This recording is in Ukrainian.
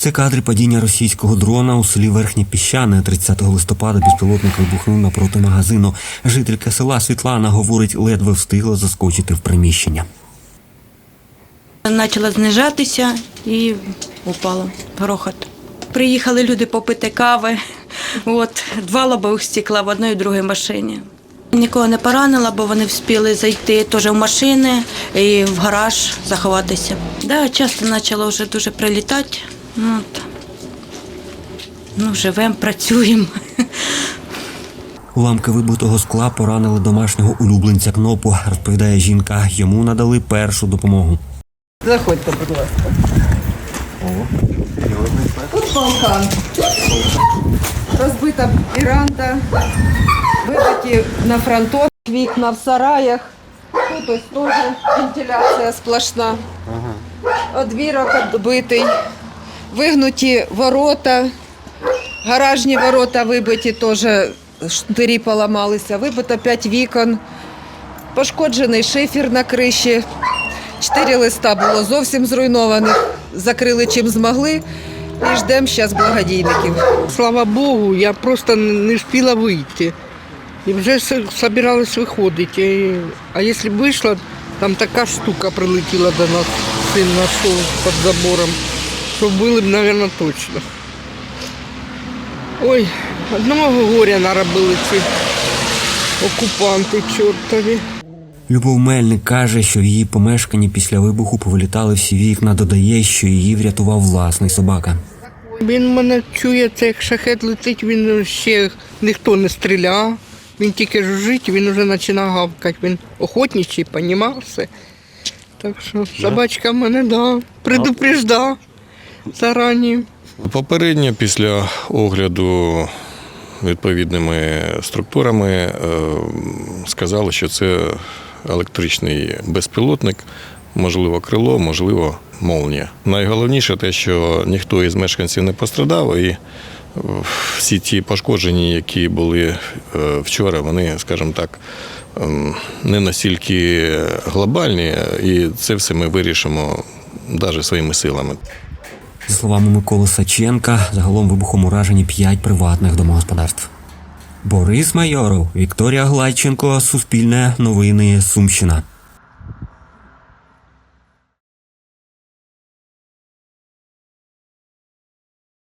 Це кадри падіння російського дрона у селі Верхнє Піщане 30 листопада. Безпілотник вибухнув напроти магазину. Жителька села Світлана говорить, ледве встигла заскочити в приміщення. Почала знижатися і упала грохот. Приїхали люди попити кави. От, два лобових стекла в одній і другій машині. Нікого не поранила, бо вони встигли зайти теж в машини і в гараж заховатися. Да, часто почало вже дуже прилітати. Ну, от. ну живемо, працюємо. Уламки вибитого скла поранили домашнього улюбленця кнопу, розповідає жінка. Йому надали першу допомогу. Заходьте, будь ласка. Тут балкон. Розбита віранда, вибиті на фронтон, вікна в сараях. Тут ось теж вентиляція сплошна. Одвірок відбитий. Вигнуті ворота, гаражні ворота вибиті, теж штирі поламалися. Вибито 5 вікон, пошкоджений шифер на криші. Чотири листа було зовсім зруйнованих. Закрили чим змогли і ждемо зараз благодійників. Слава Богу, я просто не встигла вийти. І вже собиралась виходити. А якщо б вийшла, там така штука прилетіла до нас, син знайшов під забором, що вбили б, мабуть, точно. Ой, одного горя наробили ці окупанти чортові. Любов Мельник каже, що в її помешканні після вибуху повилітали всі вікна. Додає, що її врятував власний собака. Він мене чує, це як шахет летить, він ще ніхто не стріляв. Він тільки жужить, він вже починав гавкати. Він охотничий, понімав все. Так що собачка мене да, предупреждав зарані. Попередньо після огляду відповідними структурами е, сказали, що це електричний безпілотник, можливо, крило, можливо, молнія. Найголовніше те, що ніхто із мешканців не пострадав, і е, всі ті пошкодження, які були е, вчора, вони, скажімо так, ем, не настільки глобальні, і це все ми вирішимо навіть своїми силами. За словами Миколи Саченка, загалом вибухом уражені п'ять приватних домогосподарств. Борис Майоров, Вікторія Глайченко, Суспільне новини Сумщина.